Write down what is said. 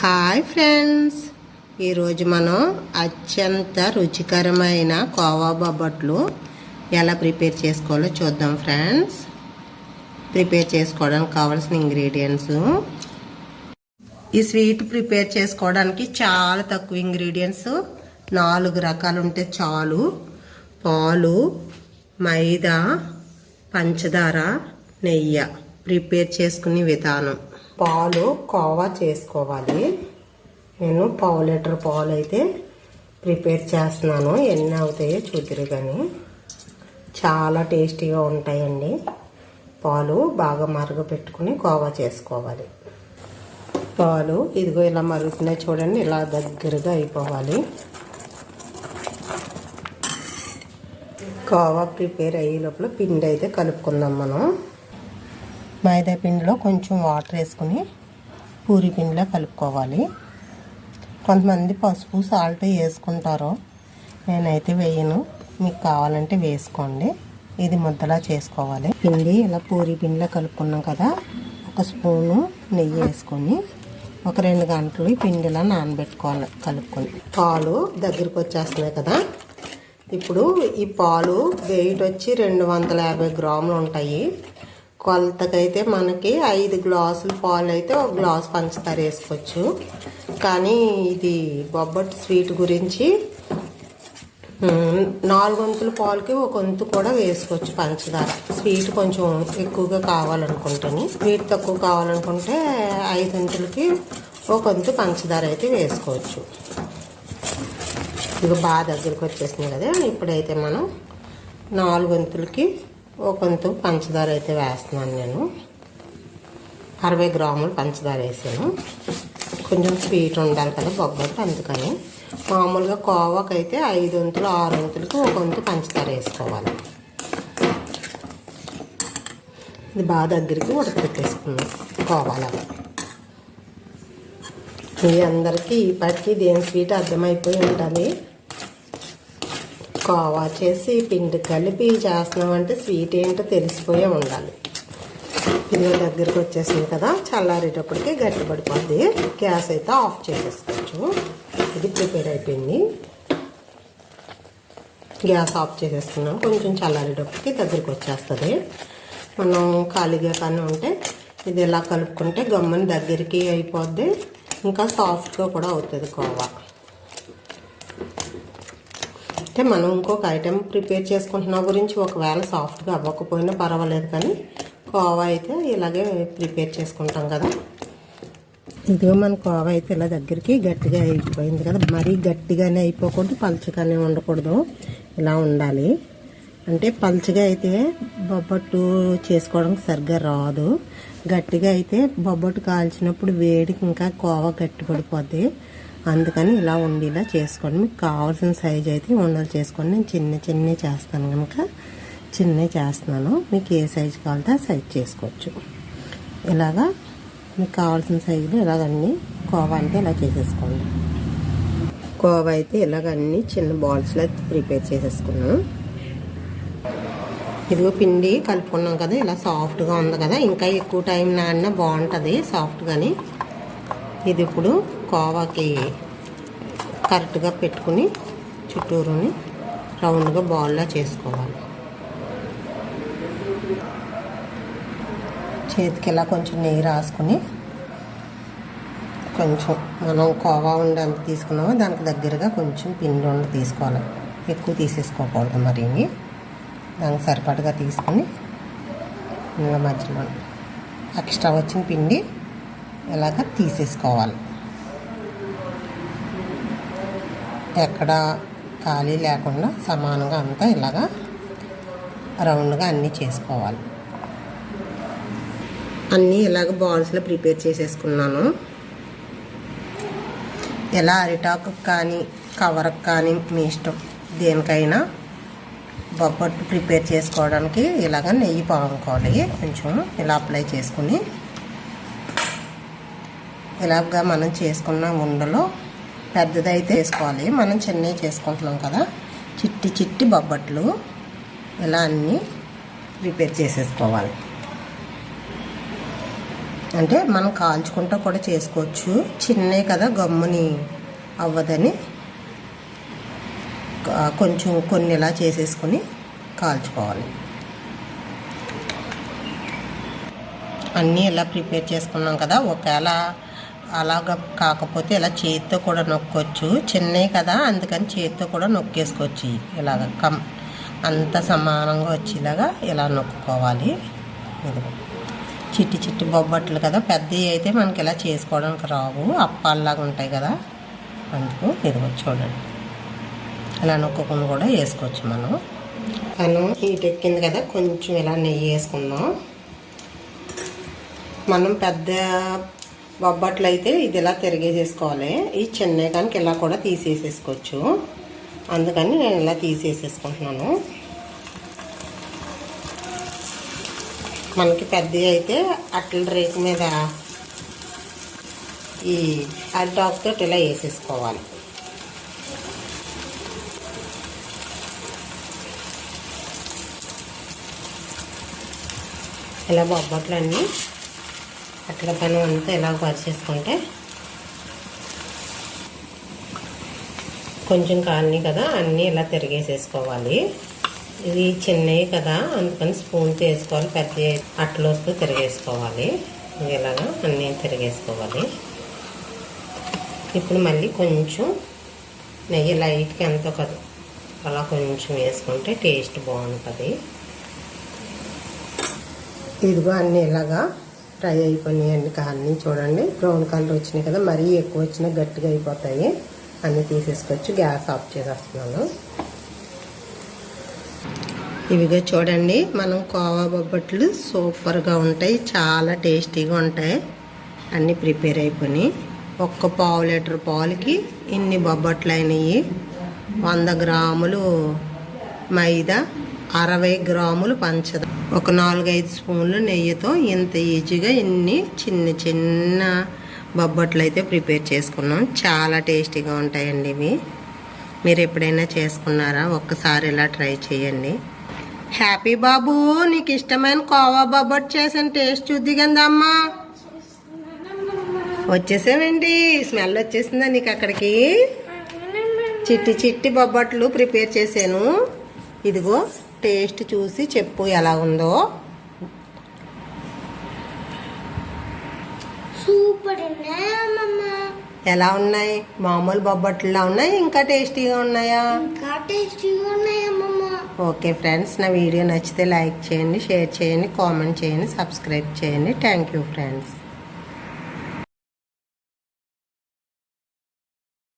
Hi friends. ఈరోజు మనం అత్యంత రుచికరమైన కోవా బొబ్బట్లు ఎలా ప్రిపేర్ చేసుకోవాలో చూద్దాం ఫ్రెండ్స్. ప్రిపేర్ చేసుకోవడానికి కావాల్సిన ఇంగ్రీడియంట్స్. ఈ స్వీట్ ప్రిపేర్ చేసుకోవడానికి చాలా తక్కువ ఇంగ్రీడియంట్స్. నాలుగు రకాలు ఉంటే చాలు. పాలు మైదా పంచదార నెయ్యి ప్రిపేర్ చేసుకునే విధానం. పాలు కోవా చేసుకోవాలి. నేను పావు లీటర్ పాలు అయితే ప్రిపేర్ చేస్తున్నాను. ఎన్ని అవుతాయో చూద్దరు కానీ చాలా టేస్టీగా ఉంటాయండి. పాలు బాగా మరగపెట్టుకుని కోవా చేసుకోవాలి. పాలు ఇదిగో ఇలా మరుగుతున్నాయి చూడండి. ఇలా దగ్గరగా అయిపోవాలి. కోవా ప్రిపేర్ అయ్యే లోపల పిండి అయితే కలుపుకుందాం మనం. మైదా పిండిలో కొంచెం వాటర్ వేసుకుని పూరి పిండిలో కలుపుకోవాలి. కొంతమంది పసుపు సాల్ట్ వేసుకుంటారు. నేనైతే వేయను. మీకు కావాలంటే వేసుకోండి. ఇది ముద్దలా చేసుకోవాలి. పిండి ఇలా పూరి పిండిలో కలుపుకున్నాం కదా ఒక స్పూను నెయ్యి వేసుకొని ఒక రెండు గంటలు పిండిలా నానబెట్టుకోవాలి కలుపుకొని. పాలు దగ్గరికి వచ్చేస్తున్నాయి కదా. ఇప్పుడు ఈ పాలు వెయిట్ వచ్చి రెండు వందల యాభై గ్రాములు ఉంటాయి. కొలతకైతే మనకి ఐదు గ్లాసులు పాలు అయితే ఒక గ్లాస్ పంచదార వేసుకోవచ్చు. కానీ ఇది బొబ్బట్ స్వీట్ గురించి నాలుగు వంతుల పాలకి ఒక వంతు కూడా వేసుకోవచ్చు పంచదార. స్వీట్ కొంచెం ఎక్కువగా కావాలనుకుంటాను స్వీట్ తక్కువ కావాలనుకుంటే ఐదు వంతులకి ఒక వంతు పంచదార అయితే వేసుకోవచ్చు. ఇక బాగా దగ్గరికి వచ్చేసింది కదా ఇప్పుడైతే మనం నాలుగు వంతులకి ఒక కొంత పంచదార అయితే వేస్తున్నాను నేను. అరవై గ్రాములు పంచదార వేసాను. కొంచెం స్వీట్ ఉండాలి కదా బొగ్గట్టు అందుకని. మామూలుగా కోవాకైతే అయితే ఐదు వంతులు ఆరు వంతులకి ఒక వంతు పంచదార వేసుకోవాలి. ఇది బాగా దగ్గరికి ఉడకబెట్టేసుకున్నాం కోవాలాగా మీ అందరికీ ఈ పాటికి దేని స్వీట్ అర్థమైపోయి ఉంటుంది. కోవా చేసి పిండి కలిపి చేస్తున్నామంటే స్వీట్ ఏంటో తెలిసిపోయే ఉండాలి. ఇది దగ్గరికి వచ్చేసింది కదా చల్లారేటప్పటికి గట్టిపడిపోద్ది. గ్యాస్ అయితే ఆఫ్ చేసేసుకోవచ్చు. ఇది ప్రిపేర్ అయిపోయింది. గ్యాస్ ఆఫ్ చేసేసుకున్నాం కొంచెం చల్లారేటప్పటికి దగ్గరికి వచ్చేస్తుంది. మనం ఖాళీగా కానీ ఉంటే ఇది ఇలా కలుపుకుంటే గమ్మని దగ్గరికి అయిపోద్ది. ఇంకా సాఫ్ట్గా కూడా అవుతుంది కోవా. అంటే మనం ఇంకొక ఐటెం ప్రిపేర్ చేసుకుంటున్న గురించి ఒకవేళ సాఫ్ట్గా అవ్వకపోయినా పర్వాలేదు కానీ కోవా అయితే ఇలాగే ప్రిపేర్ చేసుకుంటాం కదా. ఇదిగో మన కోవా అయితే ఇలా దగ్గరికి గట్టిగా అయిపోయింది కదా. మరీ గట్టిగానే అయిపోకూడదు పలుచగానే ఉండకూడదు. ఇలా ఉండాలి. అంటే పలుచగా అయితే బొబ్బట్టు చేసుకోవడానికి సరిగ్గా రాదు. గట్టిగా అయితే బొబ్బట్టు కాల్చినప్పుడు వేడికి ఇంకా కోవా గట్టిపడిపోద్ది. అందుకని ఇలా ఉండేలా చేసుకోండి. మీకు కావాల్సిన సైజ్ అయితే ఉండలు చేసుకోండి. నేను చిన్న చిన్న చేస్తాను కనుక చిన్నవి చేస్తున్నాను. మీకు ఏ సైజు కావాలంటే ఆ సైజ్ చేసుకోవచ్చు. ఇలాగా మీకు కావాల్సిన సైజులో ఇలాగన్నీ కోవా అంటే ఇలా చేసేసుకోండి. కోవా అయితే ఇలాగన్నీ చిన్న బాల్స్లో ప్రిపేర్ చేసేసుకున్నాను. ఇదిగో పిండి కలుపుకున్నాం కదా ఇలా సాఫ్ట్గా ఉంది కదా. ఇంకా ఎక్కువ టైం నాడినా బాగుంటుంది సాఫ్ట్గాని ఇది ఇప్పుడు కోవాకి కరెక్ట్గా పెట్టుకుని చుట్టూరుని రౌండ్గా బాల్లా చేసుకోవాలి. చేతికి ఇలా కొంచెం నెయ్యి రాసుకుని కొంచెం మనం కోవా ఉండి ఎంత తీసుకున్నామో దానికి దగ్గరగా కొంచెం పిండి ఉండి తీసుకోవాలి. ఎక్కువ తీసేసుకోకూడదు మరి దానికి సరిపడగా తీసుకుని ఇంకా మధ్యలో ఎక్స్ట్రా వచ్చిన పిండి ఇలాగ తీసేసుకోవాలి. ఎక్కడ ఖాళీ లేకుండా సమానంగా అంతా ఇలాగా రౌండ్గా అన్నీ చేసుకోవాలి. అన్నీ ఇలాగ బాల్స్లో ప్రిపేర్ చేసేసుకున్నాను. ఎలా అరిటాకు కానీ కవర్కి కానీ మీ ఇష్టం దేనికైనా బొబ్బట్టు ప్రిపేర్ చేసుకోవడానికి ఇలాగ నెయ్యి పాముకోవాలి కొంచెం ఇలా అప్లై చేసుకుని ఇలాగా మనం చేసుకున్న ఉండలో పెద్దదైతే వేసుకోవాలి. మనం చిన్నవి చేసుకుంటున్నాం కదా. చిట్టి చిట్టి బొబ్బట్లు ఇలా అన్నీ ప్రిపేర్ చేసేసుకోవాలి. అంటే మనం కాల్చుకుంటూ కూడా చేసుకోవచ్చు. చిన్నవి కదా గమ్ముని అవ్వదని. కొంచెం కొన్ని ఇలా చేసేసుకొని కాల్చుకోవాలి. అన్నీ ఇలా ప్రిపేర్ చేసుకున్నాం కదా. ఒకవేళ అలాగ కాకపోతే ఇలా చేతితో కూడా నొక్కొచ్చు. చిన్నవి కదా అందుకని చేతితో కూడా నొక్కేసుకోవచ్చు. ఇలాగ కం అంత సమానంగా వచ్చేలాగా ఇలా నొక్కుకోవాలి. చిట్టి చిట్టి బొబ్బట్లు కదా పెద్దవి అయితే మనకి ఇలా చేసుకోవడానికి రావు. అప్పాల్లాగా ఉంటాయి కదా. అందుకు ఇదిగో చూడండి. ఇలా నొక్కుకుని కూడా వేసుకోవచ్చు మనం. మనం హీట్ ఎక్కింది కదా కొంచెం ఇలా నెయ్యి వేసుకుందాం. మనం పెద్ద బొబ్బట్లు అయితే ఇది ఇలా తిరిగేసేసుకోవాలి? ఈ చిన్న కనుక ఇలా కూడా తీసేసేసుకోవచ్చు. అందుకని నేను ఇలా తీసేసేసుకుంటున్నాను. మనకి పెద్దవి అయితే అట్ల రేకు మీద ఈ అడ్డాక్తో ఇలా వేసేసుకోవాలి. ఇలా బొబ్బట్లన్నీ అట్ల పని అంతా ఇలాగ పరిచేసుకుంటే కొంచెం కాలనీ కదా అన్నీ ఇలా తిరిగేసేసుకోవాలి. ఇది చిన్నవి కదా అందుకని స్పూన్తో వేసుకోవాలి పెద్ద అట్లోస్తూ తిరిగేసుకోవాలి. ఇలాగా అన్నీ తిరిగేసుకోవాలి. ఇప్పుడు మళ్ళీ కొంచెం నెయ్యి లైట్కి ఎంతో కదా అలా కొంచెం వేసుకుంటే టేస్ట్ బాగుంటుంది. ఇదిగో అన్నీ ఇలాగా ఫ్రై అయిపోయినాయండి అన్నీ చూడండి బ్రౌన్ కలర్ వచ్చినాయి కదా మరీ ఎక్కువ వచ్చినా గట్టిగా అయిపోతాయి. అన్నీ తీసేసుకొచ్చి గ్యాస్ ఆఫ్ చేసేస్తున్నాను. ఇవిగో చూడండి మనం కోవా బొబ్బట్లు సూపర్గా ఉంటాయి చాలా టేస్టీగా ఉంటాయి. అన్నీ ప్రిపేర్ అయిపోయినాయి. ఒక్క పావు లీటర్ పాలకి ఇన్ని బొబ్బట్లు అయినాయి. వంద గ్రాములు మైదా అరవై గ్రాములు పంచదార. ఒక నాలుగైదు స్పూన్లు నెయ్యితో ఇంత ఈజీగా ఇన్ని చిన్న చిన్న బొబ్బట్లు అయితే ప్రిపేర్ చేసుకున్నాం. చాలా టేస్టీగా ఉంటాయండి ఇవి. మీరు ఎప్పుడైనా చేసుకున్నారా? ఒక్కసారి ఇలా ట్రై చేయండి. హ్యాపీ బాబు నీకు ఇష్టమైన కోవా బొబ్బట్ చేసిన టేస్ట్ చూద్ది కదమ్మా వచ్చేసామండి స్మెల్ వచ్చేసిందా నీకు అక్కడికి? చిట్టి చిట్టి బొబ్బట్లు ప్రిపేర్ చేశాను. ఇదిగో టేస్ట్ చూసి చెప్పు ఎలా ఉందో. సూపర్ ఎలా ఉన్నాయి? మామూలు బొబ్బట్లా ఉన్నాయి ఇంకా టేస్టీగా ఉన్నాయా? ఇంకా టేస్టీగా ఓకే ఫ్రెండ్స్ నా వీడియో నచ్చితే లైక్ చేయండి షేర్ చేయండి కామెంట్ చేయండి సబ్స్క్రైబ్ చేయండి. Thank you friends.